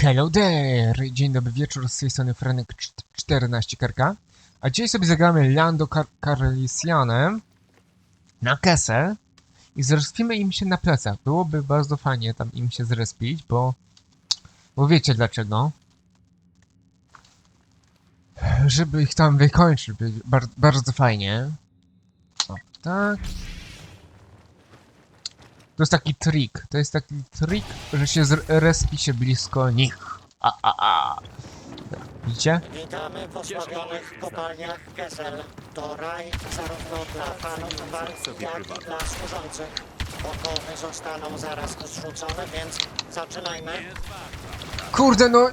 Hello there! Dzień dobry wieczór, z tej strony Franek 14 Karka. A dzisiaj sobie zagramy Lando Car Carlisianem na Kessel i zrespimy im się na plecach. Byłoby bardzo fajnie tam im się zrespić, bo... Bo wiecie dlaczego. Żeby ich tam wykończyć, by bar bardzo fajnie. O, tak. To jest taki trik. To jest taki trik, że się zrespi się blisko nich. A, a, a. Widzicie? Witamy w osławionych kopalniach Kessel. To raj zarówno dla fanów walk, jak i dla służących. Zostaną zaraz zrzucone, więc zaczynajmy. Kurde no!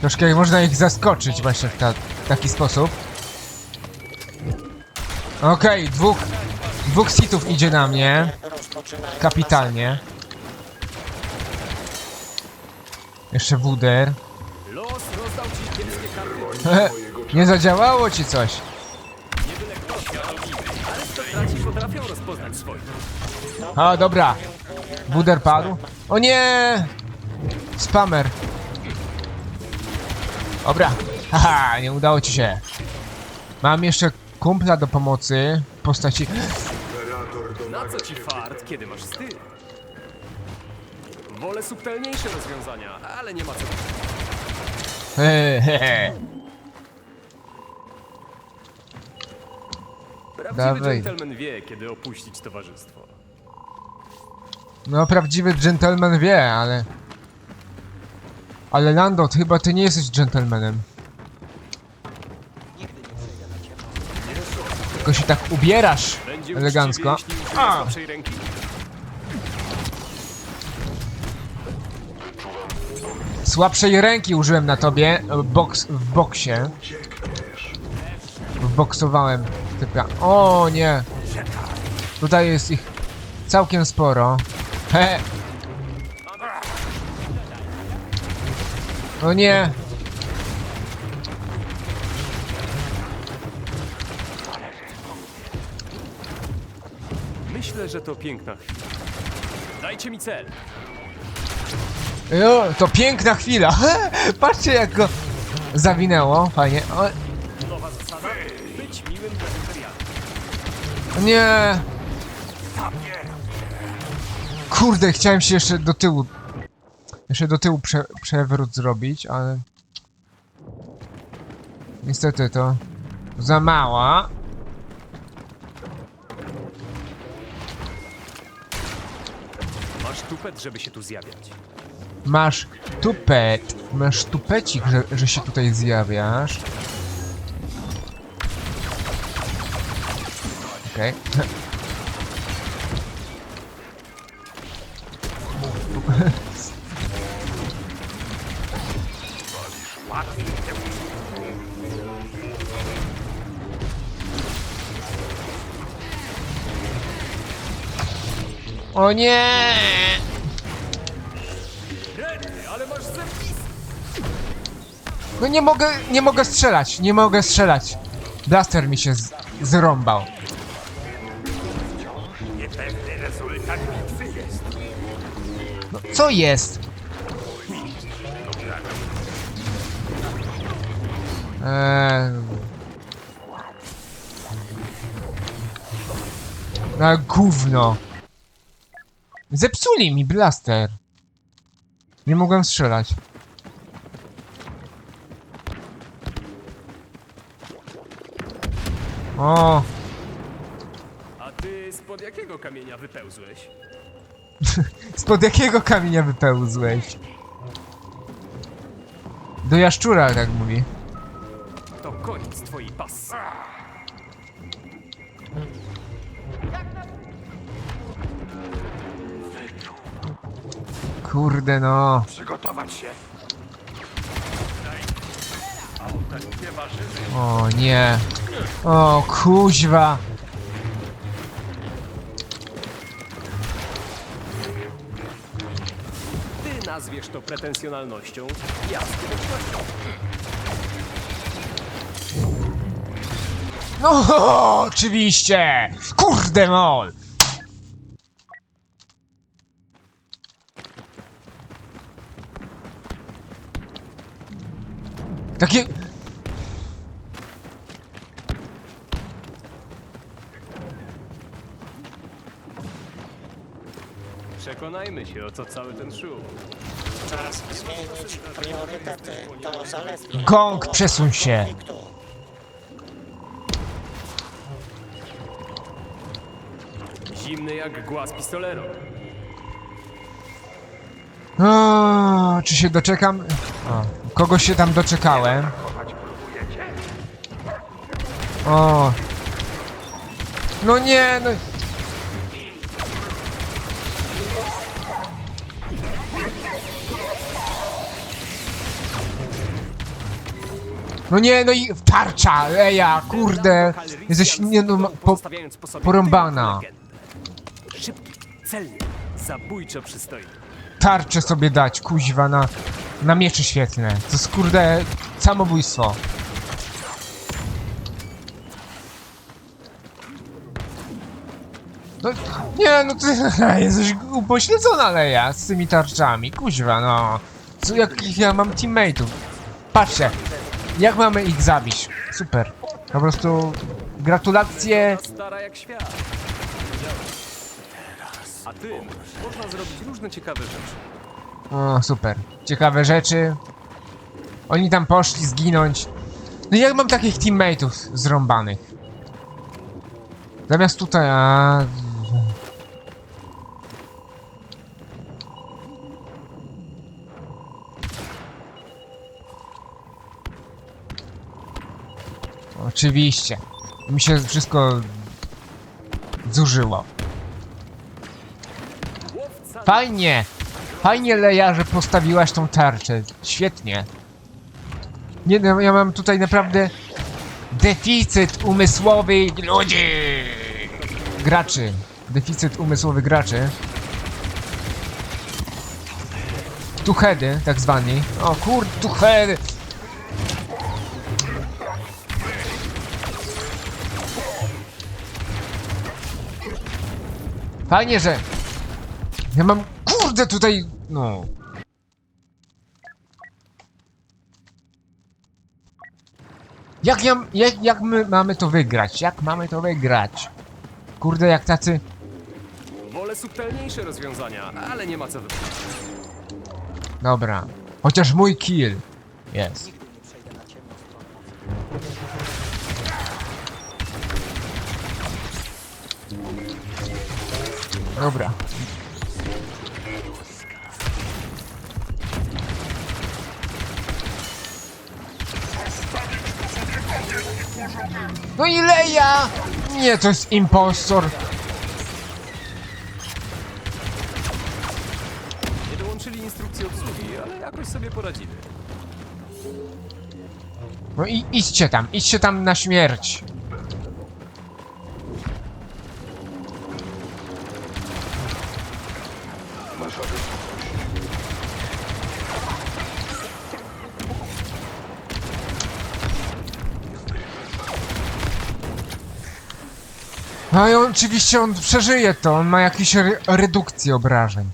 Troszkę można ich zaskoczyć właśnie w ta, taki sposób. Okej, dwóch, dwóch sitów idzie na mnie. Kapitalnie. Jeszcze wuder. Nie zadziałało ci coś. A, dobra. Wuder padł. O nie! Spamer. Dobra. Haha, nie udało ci się. Mam jeszcze kumpla do pomocy w postaci... Na co ci fart, kiedy masz styl? Wolę subtelniejsze rozwiązania, ale nie ma co. Hehehe. Prawdziwy Dawaj. gentleman wie, kiedy opuścić towarzystwo. No, prawdziwy gentleman wie, ale... Ale Lando, ty chyba ty nie jesteś gentlemanem. Tylko się tak ubierasz elegancko. użyje słabszej ręki. Użyłem na tobie boks, w boksie. Wboksowałem typia. O nie! Tutaj jest ich całkiem sporo. He! O nie! Że to piękna chwila. Dajcie mi cel. Jo, to piękna chwila! Patrzcie jak go zawinęło. Fajnie. O, Nowa zasada? Być miłym. Nie! Kurde, chciałem się jeszcze do tyłu. Jeszcze do tyłu prze, przewrót zrobić, ale. Niestety to za mała. Masz tupet, żeby się tu zjawiać. Masz tupet. Masz tupecik, że, że się tutaj zjawiasz. Okej. O nie! No nie mogę, nie mogę strzelać, nie mogę strzelać. Blaster mi się z, zrąbał. No, co jest? Eee... Na gówno. Zepsuli mi blaster. Nie mogłem strzelać. O, A ty spod jakiego kamienia wypełzłeś? spod jakiego kamienia wypełzłeś? Do jaszczura, tak mówi. To koniec twojej pasji. Kurde no. Przygotować się. O nie. O kuźwa. Ty nazwiesz to pretensjonalnością, ja skutecznością. No, oczywiście! Kurde mol! Takie... Przekonajmy się, o co cały ten szum. Czas zmienić priorytety. To zaledwie... Gong, przesuń się! konfliktu. Zimny jak głaz pistolero. O, czy się doczekam? O, kogoś się tam doczekałem. O. No nie, no. No nie, no i tarcza, eja, kurde. Jesteś, nie no, po, porąbana. Szybki, celnie, zabójczo przystojny. Tarczę sobie dać, kuźwa, na, na miecze świetlne. To jest, kurde, samobójstwo. No, nie, no ty jesteś upośledzona Leja z tymi tarczami, kuźwa, no. Co, jakich ja mam teammateów? Patrzcie, jak mamy ich zabić? Super. Po prostu gratulacje. Stara jak świat. A tym można zrobić różne ciekawe rzeczy. O, super. Ciekawe rzeczy. Oni tam poszli zginąć. No jak mam takich teammateów zrąbanych? Zamiast tutaj, a... Oczywiście. Mi się wszystko zużyło. Fajnie! Fajnie, Leja, że postawiłaś tą tarczę. Świetnie. Nie, no, ja mam tutaj naprawdę deficyt umysłowy ludzi! Graczy. Deficyt umysłowy graczy. Tuchedy, tak zwani. O kur... tuchedy! Fajnie, że ja mam, kurde, tutaj, no. Jak, ja, jak, jak my mamy to wygrać? Jak mamy to wygrać? Kurde, jak tacy... Wolę subtelniejsze rozwiązania, ale nie ma co wybrać. Dobra. Chociaż mój kill. Jest. Dobra. No i Leja! Nie, to jest impostor. Nie dołączyli instrukcji obsługi, ale jakoś sobie poradzimy. No i idźcie tam, idźcie tam na śmierć. No i oczywiście on przeżyje to, on ma jakieś re redukcje obrażeń.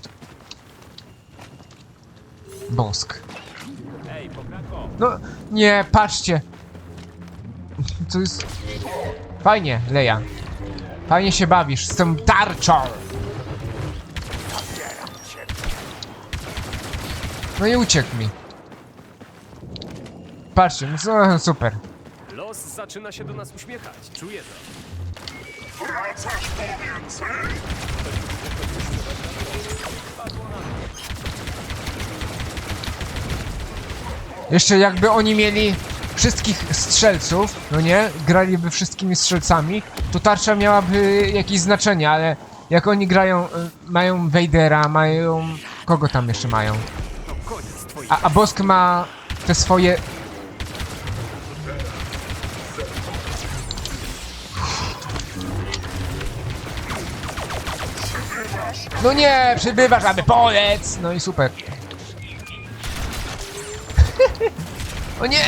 Bosk. No, nie, patrzcie. To jest... Fajnie, Leja. Fajnie się bawisz z tą tarczą. No i uciekł mi. Patrzcie, no super. Los zaczyna się do nas uśmiechać, czuję to. Jeszcze jakby oni mieli wszystkich strzelców, no nie? Graliby wszystkimi strzelcami, to tarcza miałaby jakieś znaczenie, ale jak oni grają, y, mają Vadera, mają... Kogo tam jeszcze mają? A, a Bosk ma te swoje... No nie, przybywasz, aby polec! No i super. o nie!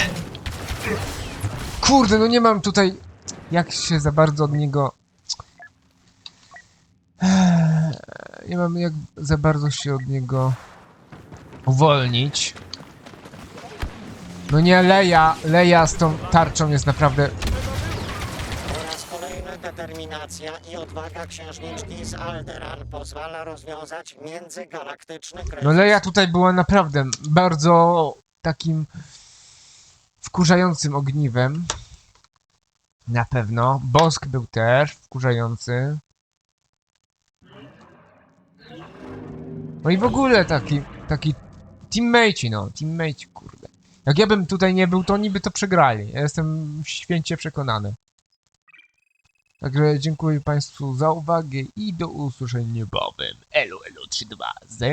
Kurde, no nie mam tutaj jak się za bardzo od niego... Nie mam jak za bardzo się od niego uwolnić. No nie, Leja, Leja z tą tarczą jest naprawdę... Determinacja i odwaga księżniczki z Alderan pozwala rozwiązać międzygalaktyczny kryzys. No Leja tutaj była naprawdę bardzo takim wkurzającym ogniwem. Na pewno. Bosk był też wkurzający. No i w ogóle taki, taki teammate, no, teammate, kurde. Jak ja bym tutaj nie był, to oni by to przegrali. Ja jestem święcie przekonany. Także dziękuję Państwu za uwagę i do usłyszenia niebawem. Elo, elo 320.